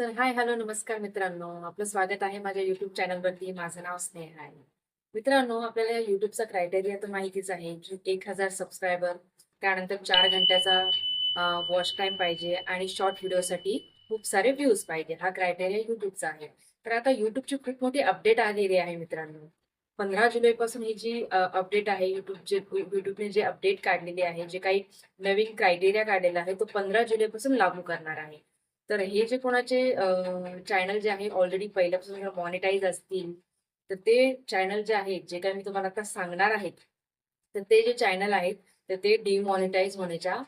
तर hi hello नमस्कार मित्रांनो. आपलं स्वागत आहे माझ्या युट्यूब चॅनलवरती. माझं नाव स्नेहा आहे. मित्रांनो आपल्याला या युट्यूबचा क्रायटेरिया तर माहितीच आहे की एक हजार सबस्क्रायबर त्यानंतर चार घंट्याचा वॉच टाईम पाहिजे आणि शॉर्ट व्हिडिओसाठी खूप सारे व्ह्यूज पाहिजे. हा क्रायटेरिया युट्यूबचा आहे. तर आता युट्यूबची खूप मोठी अपडेट आलेली आहे मित्रांनो. पंधरा जुलैपासून ही जी अपडेट आहे युट्यूबचे युट्यूबने जे अपडेट काढलेली आहे जे काही नवीन क्रायटेरिया काढलेला आहे तो पंधरा जुलैपासून लागू करणार आहे. तर हे जे कोणाचे चॅनल जे आहे ऑलरेडी पहिल्यापासून मॉनिटाईज असतील तर ते चॅनल जे आहेत जे काही मी तुम्हाला आता सांगणार आहेत तर ते जे चॅनल आहेत तर ते डिमॉनिटाईज होण्याच्या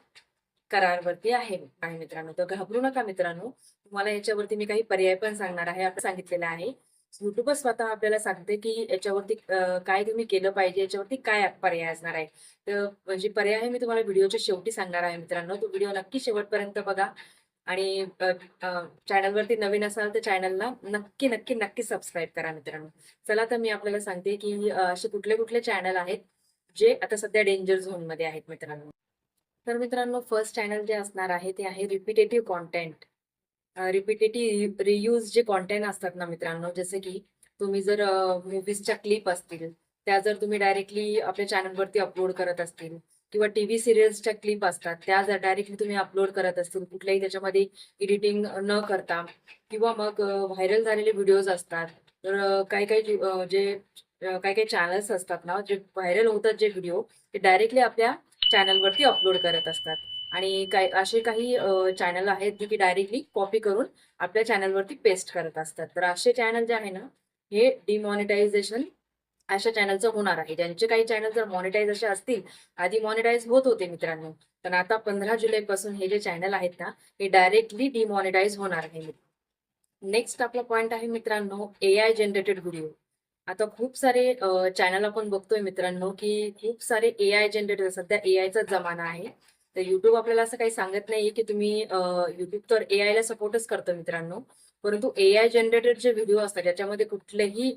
करारवरती आहे आहे मित्रांनो. तर घाबरू नका मित्रांनो. तुम्हाला याच्यावरती मी काही पर्याय पण सांगणार आहे आपण सांगितलेलं आहे. युट्यूबच स्वतः आपल्याला सांगते की याच्यावरती काय तुम्ही केलं पाहिजे याच्यावरती काय पर्याय असणार आहे. तर म्हणजे पर्याय मी तुम्हाला व्हिडिओच्या शेवटी सांगणार आहे मित्रांनो. तो व्हिडिओ नक्की शेवटपर्यंत बघा. आणि चॅनलवरती नवीन असाल तर चॅनलला नक्की नक्की नक्की सबस्क्राईब करा मित्रांनो. चला तर मी आपल्याला सांगते की असे कुठले कुठले चॅनल आहेत जे आता सध्या डेंजर झोनमध्ये आहेत मित्रांनो. तर मित्रांनो फर्स्ट चॅनल जे असणार आहे ते आहे रिपिटेटिव्ह कॉन्टेंट रिपिटेटिव्ह रियूज जे कॉन्टेंट असतात ना मित्रांनो जसे की तुम्ही जर मुव्हीजच्या क्लिप असतील त्या जर तुम्ही डायरेक्टली आपल्या चॅनलवरती अपलोड करत असतील किंवा टीव्ही सिरियल्सच्या क्लिप असतात त्या जर डायरेक्टली तुम्ही अपलोड करत असतील कुठल्याही त्याच्यामध्ये एडिटिंग न करता किंवा मग व्हायरल झालेले व्हिडिओज असतात तर काही काही जे काही काही चॅनल्स असतात ना जे व्हायरल होतात जे व्हिडिओ ते डायरेक्टली आपल्या चॅनलवरती अपलोड करत असतात. आणि काही असे काही चॅनल आहेत जे की डायरेक्टली कॉपी करून आपल्या चॅनलवरती पेस्ट करत असतात. तर असे चॅनल जे आहे ना हे डिमॉनिटायझेशन अशा चॅनलचं होणार आहे. ज्यांचे काही चॅनल जर मॉनिटाईज असे असतील आधी मॉनिटाईज होत होते मित्रांनो. पण आता पंधरा जुलैपासून हे जे चॅनल आहेत ना हे डायरेक्टली डिमॉनिटाईज होणार आहे. नेक्स्ट आपला पॉईंट आहे मित्रांनो ए आय जनरेटेड व्हिडिओ आता खूप सारे चॅनल आपण बघतोय मित्रांनो की खूप सारे ए आय जनरेटेड सध्या ए आयचा जमाना आहे. तर युट्यूब आपल्याला असं काही सांगत नाहीये की तुम्ही युट्यूब तर ए आयला सपोर्टच करतो मित्रांनो. परंतु ए आय जनरेटेड जे व्हिडिओ असतात याच्यामध्ये कुठलेही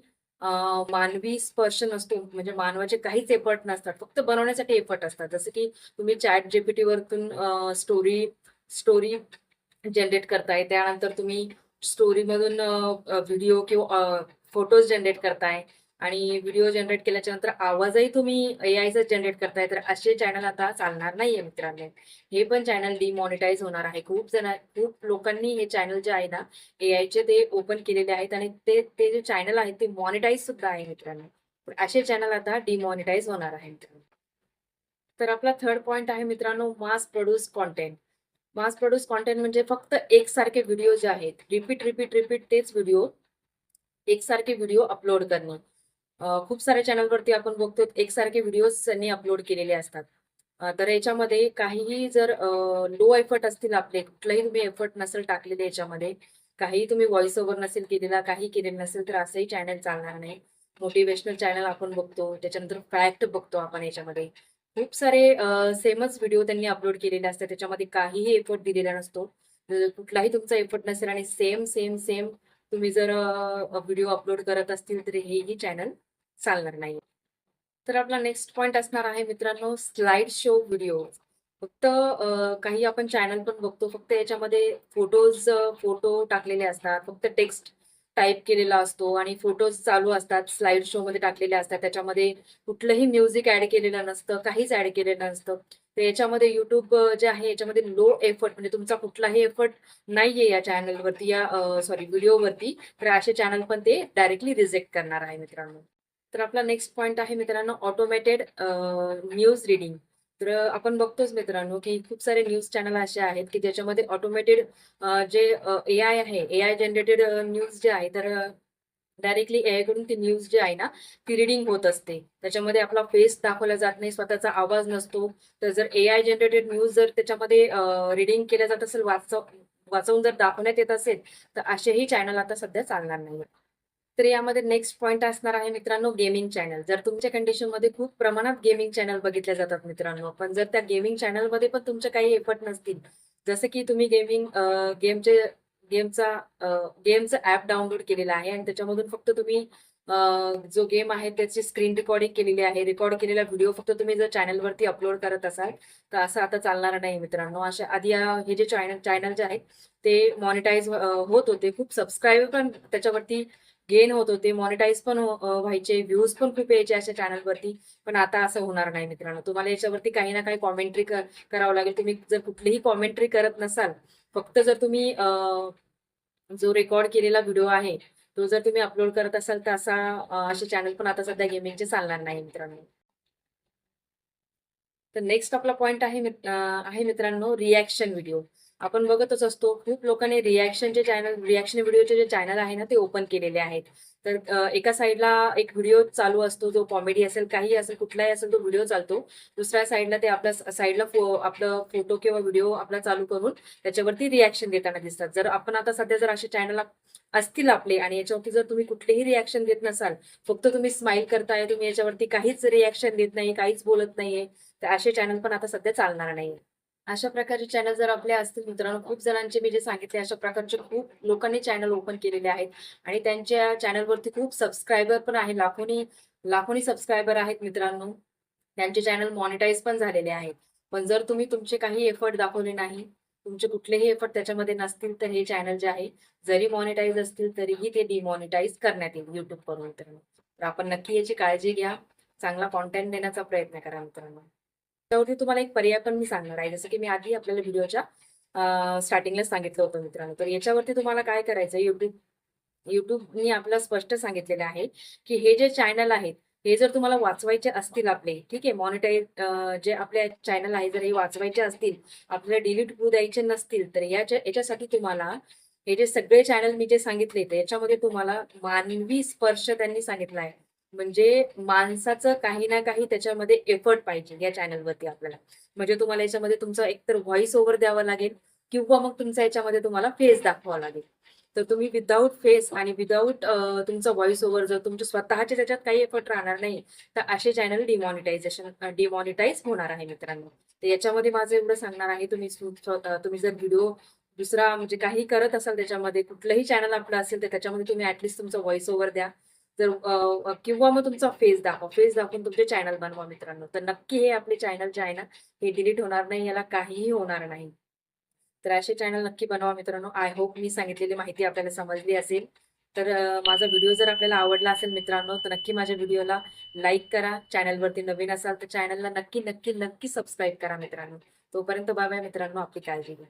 मानवी स्पर्श नसतो म्हणजे मानवाचे काहीच एफर्ट नसतात फक्त बनवण्यासाठी एफर्ट असतात. जसं की तुम्ही चॅट जीपीटी वरतून स्टोरी स्टोरी जनरेट करताय त्यानंतर तुम्ही स्टोरीमधून व्हिडिओ किंवा फोटोज जनरेट करताय. आणि व्हिडिओ जनरेट केल्याच्यानंतर आवाजही तुम्ही एआयचा जनरेट करताय तर असे चॅनल आता चालणार नाहीये मित्रांनो. हे पण चॅनल डिमॉनिटाईज होणार आहे. खूप जण खूप लोकांनी हे चॅनल जे आहे ना एआयचे ते ओपन केलेले आहेत आणि ते ते जे चॅनल आहेत ते मॉनिटाईज सुद्धा आहे मित्रांनो. असे चॅनल आता डिमॉनिटाईज होणार आहे मित्रांनो. तर आपला थर्ड पॉइंट आहे मित्रांनो mass produce content mass produce content म्हणजे फक्त एकसारखे व्हिडिओ जे आहेत रिपीट रिपीट रिपीट तेच व्हिडिओ एकसारखे व्हिडिओ अपलोड करणे. खूप साऱ्या चॅनलवरती आपण बघतो एकसारखे व्हिडिओज त्यांनी अपलोड केलेले असतात. तर याच्यामध्ये काहीही जर लो एफर्ट असतील आपले कुठलाही तुम्ही एफर्ट नसेल टाकलेले याच्यामध्ये काही तुम्ही व्हॉइस ओव्हर नसेल केलेला काही केलेलं नसेल तर असंही चॅनल चालणार नाही. मोटिवेशनल चॅनल आपण बघतो त्याच्यानंतर फॅक्ट बघतो आपण याच्यामध्ये. खूप सारे सेमच व्हिडिओ त्यांनी अपलोड केलेले असतात त्याच्यामध्ये काहीही एफर्ट दिलेला नसतो. कुठलाही तुमचा एफर्ट नसेल आणि सेम सेम सेम तुम्ही जर व्हिडिओ अपलोड करत असतील तर हेही चॅनल चालणार नाही. तर आपला नेक्स्ट पॉइंट असणार आहे मित्रांनो स्लाइड शो व्हिडिओ. फक्त काही आपण चॅनल पण बघतो फक्त याच्यामध्ये फोटोज फोटो टाकलेले असतात फक्त टेक्स्ट टाईप केलेला असतो आणि फोटोज चालू असतात स्लाइड शो मध्ये टाकलेले असतात. त्याच्यामध्ये कुठलंही म्युझिक ऍड केलेलं नसतं काहीच ऍड केलेलं नसतं. तर याच्यामध्ये युट्यूब जे आहे याच्यामध्ये लो एफर्ट म्हणजे तुमचा कुठलाही एफर्ट नाहीये या चॅनलवरती या सॉरी व्हिडिओवरती तर असे चॅनल पण ते डायरेक्टली रिजेक्ट करणार आहे मित्रांनो. तर आपला नेक्स्ट पॉईंट आहे मित्रांनो ऑटोमॅटेड न्यूज रिडिंग तर आपण बघतोच मित्रांनो की खूप सारे न्यूज चॅनल असे आहेत की ज्याच्यामध्ये ऑटोमेटेड जे ए आय आहे ए आय जनरेटेड न्यूज जे आहे तर डायरेक्टली ए आयकडून ती न्यूज जी आहे ना ती रिडिंग होत असते. त्याच्यामध्ये आपला फेस दाखवला जात नाही स्वतःचा आवाज नसतो. तर जर ए आय जनरेटेड न्यूज जर त्याच्यामध्ये रिडिंग केल्या जात असेल वाचव वाचवून जर दाखवण्यात येत असेल तर असेही चॅनल आता सध्या चालणार नाही तर यामध्ये नेक्स्ट पॉईंट असणार आहे मित्रांनो गेमिंग चॅनल जर तुमच्या कंडिशनमध्ये खूप प्रमाणात गेमिंग चॅनल बघितले जातात मित्रांनो पण जर त्या गेमिंग चॅनलमध्ये पण तुमचे काही एफर्ट नसतील जसं की तुम्ही गेमिंग गेमचे गेमचा गेमचं ऍप डाउनलोड केलेलं आहे आणि त्याच्यामधून फक्त तुम्ही जो गेम आहे त्याची स्क्रीन रेकॉर्डिंग केलेली आहे. रेकॉर्ड केलेला व्हिडिओ फक्त तुम्ही जर चॅनलवरती अपलोड करत असाल तर असं आता चालणार नाही मित्रांनो. अशा आधी हे जे चॅनल चॅनल जे आहेत ते मॉनिटाईज होत होते. खूप सबस्क्राईबर पण त्याच्यावरती गेन होत होते. मॉनिटाईज पण हो, व्हायचे. व्ह्यूज पण खूप यायचे अशा चॅनलवरती पण आता असं होणार नाही मित्रांनो. तुम्हाला याच्यावरती काही ना काही कॉमेंट्री करावं लागेल. तुम्ही जर कुठलीही कॉमेंट्री करत नसाल फक्त जर तुम्ही जो रेकॉर्ड केलेला व्हिडिओ आहे तो जर तुम्ही अपलोड करत असाल तर असा असे चॅनल पण आता सध्या गेमिंगचे चालणार नाही मित्रांनो. तर नेक्स्ट आपला पॉइंट आहे आहे मित्रांनो रिॲक्शन व्हिडिओ आपण बघतच असतो खूप लोकांनी रिॲक्शनचे चॅनल रिॲक्शन व्हिडिओचे जे चॅनल आहे ना ते ओपन केलेले आहेत. तर एका साईडला एक व्हिडिओ चालू असतो जो कॉमेडी असेल काही असेल कुठलाही असेल तो व्हिडिओ चालतो. दुसऱ्या साईडला ते आपल्या साईडला फो आपलं फोटो किंवा व्हिडिओ आपला चालू करून त्याच्यावरती रिॲक्शन देताना दिसतात. जर आपण आता सध्या जर असे चॅनल असतील आपले आणि याच्यावरती जर तुम्ही कुठलेही रिॲक्शन देत नसाल फक्त तुम्ही स्माईल करताय तुम्ही याच्यावरती काहीच रिॲक्शन देत नाही काहीच बोलत नाहीये तर असे चॅनल पण आता सध्या चालणार नाही अशा प्रकारचे चॅनल जर आपले असतील मित्रांनो खूप जणांचे मी जे सांगितले अशा प्रकारचे खूप लोकांनी चॅनल ओपन केलेले आहेत. आणि त्यांच्या चॅनलवरती खूप सबस्क्रायबर पण आहे लाखोनी लाखोनी सबस्क्रायबर आहेत मित्रांनो. त्यांचे चॅनल मॉनिटाईज पण झालेले आहेत. पण जर तुम्ही तुमचे काही एफर्ट दाखवले नाही तुमचे कुठलेही एफर्ट त्याच्यामध्ये नसतील तर हे चॅनल जे आहे जरी मॉनिटाईज असतील तरीही ते डिमॉनिटाईज करण्यात येईल युट्यूब मित्रांनो तर आपण नक्की याची काळजी घ्या. चांगला कॉन्टेंट देण्याचा प्रयत्न करा मित्रांनो. त्यावरती तुम्हाला एक पर्याय पण मी सांगणार आहे. जसं की मी आधी आपल्याला व्हिडिओच्या स्टार्टिंगला सांगितलं होतं मित्रांनो. तर याच्यावरती तुम्हाला काय करायचं युट्यूब युट्यूबनी आपल्याला स्पष्ट सांगितलेलं आहे की हे जे चॅनल आहेत हे जर तुम्हाला वाचवायचे असतील आपले ठीक आहे मॉनिटाईज जे आपले चॅनल आहे जर हे वाचवायचे असतील आपल्याला डिलीट होऊ द्यायचे नसतील तर याच्या याच्यासाठी तुम्हाला हे जे सगळे चॅनल मी जे सांगितले ते याच्यामध्ये तुम्हाला मानवी स्पर्श त्यांनी सांगितला आहे. म्हणजे माणसाचं काही ना काही त्याच्यामध्ये एफर्ट पाहिजे या चॅनलवरती आपल्याला. म्हणजे तुम्हाला याच्यामध्ये तुमचा एकतर व्हॉइस ओव्हर द्यावा लागेल किंवा मग तुमचा याच्यामध्ये तुम्हाला फेस दाखवावा लागेल. तर तुम्ही विदाऊट फेस आणि विदाऊट तुमचा व्हॉइस ओव्हर जर तुमच्या स्वतःच्या त्याच्यात काही एफर्ट राहणार नाही तर असे चॅनल डिमॉनिटायझेशन डिमॉनिटाईज होणार आहे मित्रांनो. तर याच्यामध्ये माझं एवढं सांगणार आहे तुम्ही तुम्ही जर व्हिडिओ दुसरा म्हणजे काही करत असाल त्याच्यामध्ये कुठलंही चॅनल आपलं असेल तर त्याच्यामध्ये तुम्ही ऍटलिस्ट तुमचा व्हॉइस ओव्हर द्या. जर किंवा मग तुमचा फेस दाखवा. फेस दाखवून तुमचे चॅनल बनवा मित्रांनो. तर नक्की हे आपले चॅनल जे आहे ना हे डिलीट होणार नाही याला काहीही होणार नाही. तर असे चॅनल नक्की बनवा मित्रांनो. आय होप मी सांगितलेली माहिती आपल्याला समजली असेल. तर माझा व्हिडिओ जर आपल्याला आवडला असेल मित्रांनो तर नक्की माझ्या व्हिडिओला लाईक करा. चॅनलवरती नवीन असाल तर चॅनलला नक्की नक्की नक्की सबस्क्राईब करा मित्रांनो. तोपर्यंत बाय बाय मित्रांनो. आपली काळजी घ्या.